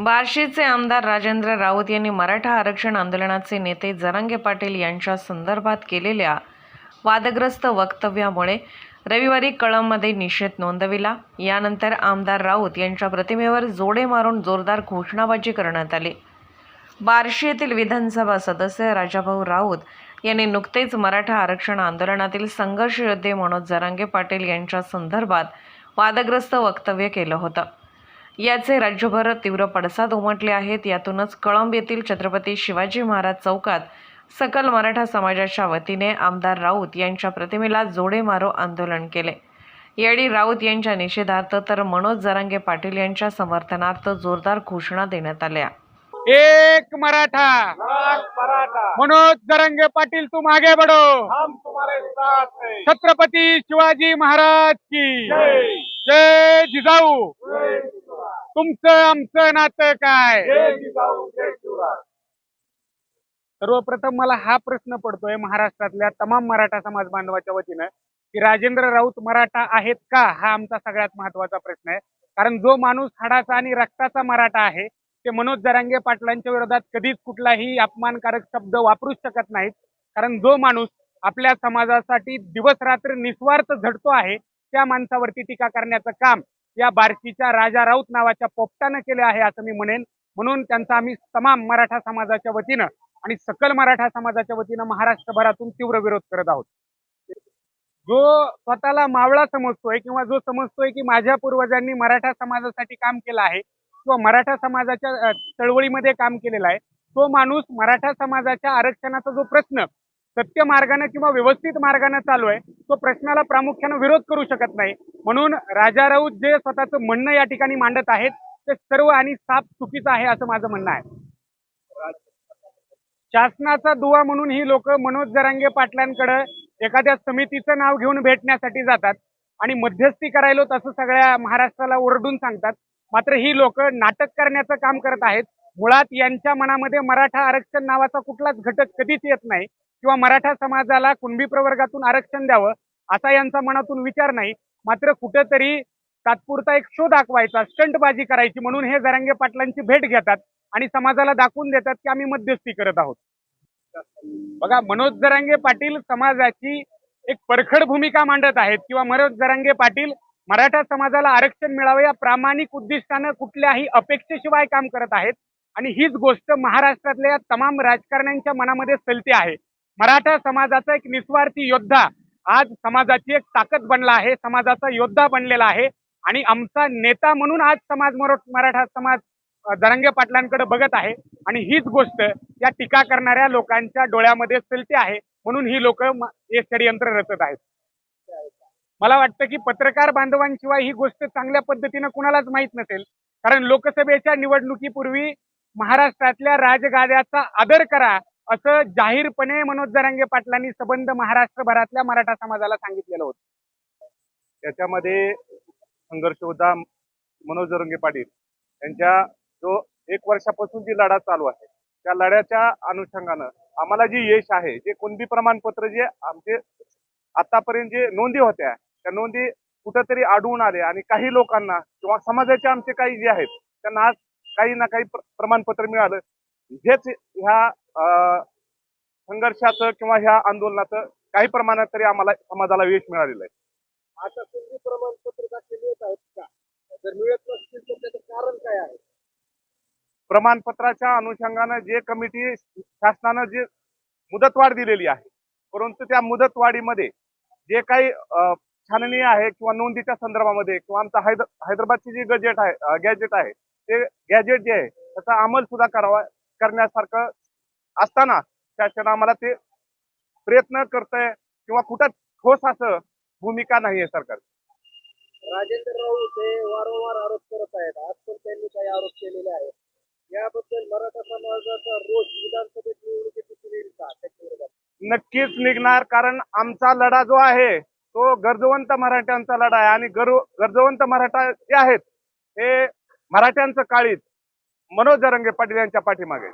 बार्शीचे आमदार राजेंद्र राऊत यांनी मराठा आरक्षण आंदोलनाचे नेते जरांगे पाटील यांच्या संदर्भात केलेल्या वादग्रस्त वक्तव्यामुळे रविवारी कळंबमध्ये निषेध नोंदविला. यानंतर आमदार राऊत यांच्या प्रतिमेवर जोडे मारून जोरदार घोषणाबाजी करण्यात आली. बार्शी येथील विधानसभा सदस्य राजाभाऊ राऊत यांनी नुकतेच मराठा आरक्षण आंदोलनातील संघर्ष योद्धे मनोज जरांगे पाटील यांच्या संदर्भात वादग्रस्त वक्तव्य केलं होतं. याचे राज्यभर तीव्र पडसाद उमटले आहेत. यातूनच कळंब येथील छत्रपती शिवाजी महाराज चौकात सकल मराठा समाजाच्या वतीने आमदार राऊत यांच्या प्रतिमेला जोडे मारो आंदोलन केले. यावेळी राऊत यांच्या निषेधार्थ तर मनोज जरांगे पाटील यांच्या समर्थनार्थ जोरदार घोषणा देण्यात आल्या. एक मराठा. मराठा. मनोज जरंगे पाटील हम तुम्हारे साथ हैं. छत्रपती शिवाजी महाराज की. जय. जय जिजाऊ. तुमचं आमचं नातं काय? सर्वप्रथम मला हा प्रश्न पडतोय महाराष्ट्रातल्या तमाम मराठा समाज बांधवाच्या वतीनं की राजेंद्र राऊत मराठा आहेत का? हा आमचा सगळ्यात महत्त्वाचा प्रश्न आहे. कारण जो माणूस हाडाचा आणि रक्ताचा मराठा आहे ते मनोज जरांगे पाटलांच्या विरोधात कधीच कुठलाही अपमानकारक शब्द वापरूच शकत नाहीत. कारण जो माणूस आपल्या समाजासाठी दिवस रात्र निस्वार्थ झटतो आहे त्या माणसावरती टीका करण्याचं काम या बार्शीच्या राजा राऊत नावाच्या पोपटानं केलं आहे असं मी म्हणेन. म्हणून त्यांचा आम्ही तमाम मराठा समाजाच्या वतीनं आणि सकल मराठा समाजाच्या वतीनं महाराष्ट्रभरातून तीव्र विरोध करत आहोत. जो स्वतःला मावळा समजतोय किंवा जो समजतोय की माझ्या पूर्वजांनी मराठा समाजासाठी काम केलं आहे किंवा मराठा समाजाच्या चळवळीमध्ये काम केलेलं आहे तो माणूस मराठा समाजाच्या आरक्षणाचा जो प्रश्न सत्य मार्गाने किंवा व्यवस्थित मार्गाने चालू आहे तो प्रश्नाला प्रामुख्याने विरोध करू शकत नाही. म्हणून राजा राऊत जे स्वतःचं म्हणणं या ठिकाणी मांडत आहेत ते सर्व आणि साप चुकीचं आहे असं माझं म्हणणं आहे. शासनाचा दुवा म्हणून ही लोक मनोज जरांगे पाटलांकडे एखाद्या समितीचं नाव घेऊन भेटण्यासाठी जातात आणि मध्यस्थी करायलो तसं सगळ्या महाराष्ट्राला ओरडून सांगतात. मात्र ही लोक नाटक करण्याचं काम करत आहेत. मुळात यांच्या मनामध्ये मराठा आरक्षण नावाचा कुठलाच घटक कधीच येत नाही. किंवा मराठा समाजाला कुणबी प्रवर्गातून आरक्षण द्यावं असा यांचा मनातून विचार नाही. मात्र कुठेतरी तात्पुरता एक शो दाखवायचा स्टंटबाजी करायची म्हणून हे जरांगे पाटलांची भेट घेतात आणि समाजाला दाखवून देतात की आम्ही मध्यस्थी करत आहोत. बघा मनोज जरांगे पाटील समाजाची एक परखड भूमिका मांडत आहेत किंवा मनोज जरांगे पाटील मराठा समाजाला आरक्षण मिळावं या प्रामाणिक उद्दिष्टानं कुठल्याही अपेक्षेशिवाय काम करत आहेत. आणि हीच गोष्ट महाराष्ट्रातल्या तमाम राजकारण्यांच्या मनामध्ये सलते आहे. मराठा समाजाचा एक निस्वार्थी योद्धा आज समाजाची एक ताकद बनला आहे समाजाचा योद्धा बनलेला आहे आणि आमचा नेता म्हणून आज समाज मरो- मराठा समाज दरंगे पाटलांकडे बघत आहे आणि हीच गोष्ट या टीका करणाऱ्या लोकांच्या डोळ्यामध्ये सलते आहे म्हणून ही लोक हे षडयंत्र रचत आहेत. मला वाटतं की पत्रकार बांधवांशिवाय ही गोष्ट चांगल्या पद्धतीनं कुणालाच माहीत नसेल. कारण लोकसभेच्या निवडणुकीपूर्वी महाराष्ट्रातल्या राजगाद्याचा आदर करा असं जाहीरपणे मनोज जरांगे पाटलांनी सबंध महाराष्ट्रभरातल्या मराठा समाजाला सांगितलेलं होतं. त्याच्यामध्ये संघर्ष होता मनोज जरंगे पाटील. यांच्या जो एक वर्षापासून जी लढा चालू आहे त्या लढ्याच्या अनुषंगानं आम्हाला जे यश आहे जे कुणबी प्रमाणपत्र जे आमचे आतापर्यंत जे नोंदी होत्या त्या नोंदी कुठंतरी आढळून आले आणि काही लोकांना किंवा समाजाचे आमचे काही जे आहेत त्यांना आज काही ना काही प्रमाणपत्र मिळालं. हेच ह्या संघर्षाचं किंवा ह्या आंदोलनाचं काही प्रमाणात तरी आम्हाला समाजाला यश मिळालेलं आहे. आता तुम्ही प्रमाणपत्र दाखल मिळत आहेत का? जर मिळत नसतील तर त्याचं कारण काय आहे? प्रमाणपत्राच्या अनुषंगानं जे कमिटी शासनानं जे मुदतवाढ दिलेली आहे परंतु त्या मुदतवाढीमध्ये जे काही छाननी आहे किंवा नोंदीच्या संदर्भामध्ये किंवा आमचं हैद हैदराबादची जी गजेट आहे गॅजेट आहे ते गॅजेट जे आहे त्याचा अंमल सुद्धा करावा करण्यासारखं असताना शासन आम्हाला ते प्रयत्न करतंय किंवा कुठं ठोस असं भूमिका नाही आहे सरकार. राजेंद्र राऊत हे वारंवार आरोप करत आहेत. आज पण त्यांनी काही आरोप केलेले आहेत. याबद्दल मराठा समाजाचा रोष विधानसभेत निवडणुकीत दिसून येईल का त्याच्या विरोधात नक्कीच निघणार कारण आमचा लढा जो आहे तो गरजवंत मराठ्यांचा लढा आहे. आणि गरु गरजवंत मराठा जे आहेत हे मराठ्यांचं काळीज मनोज जरंगे पाटील यांच्या पाठीमागे.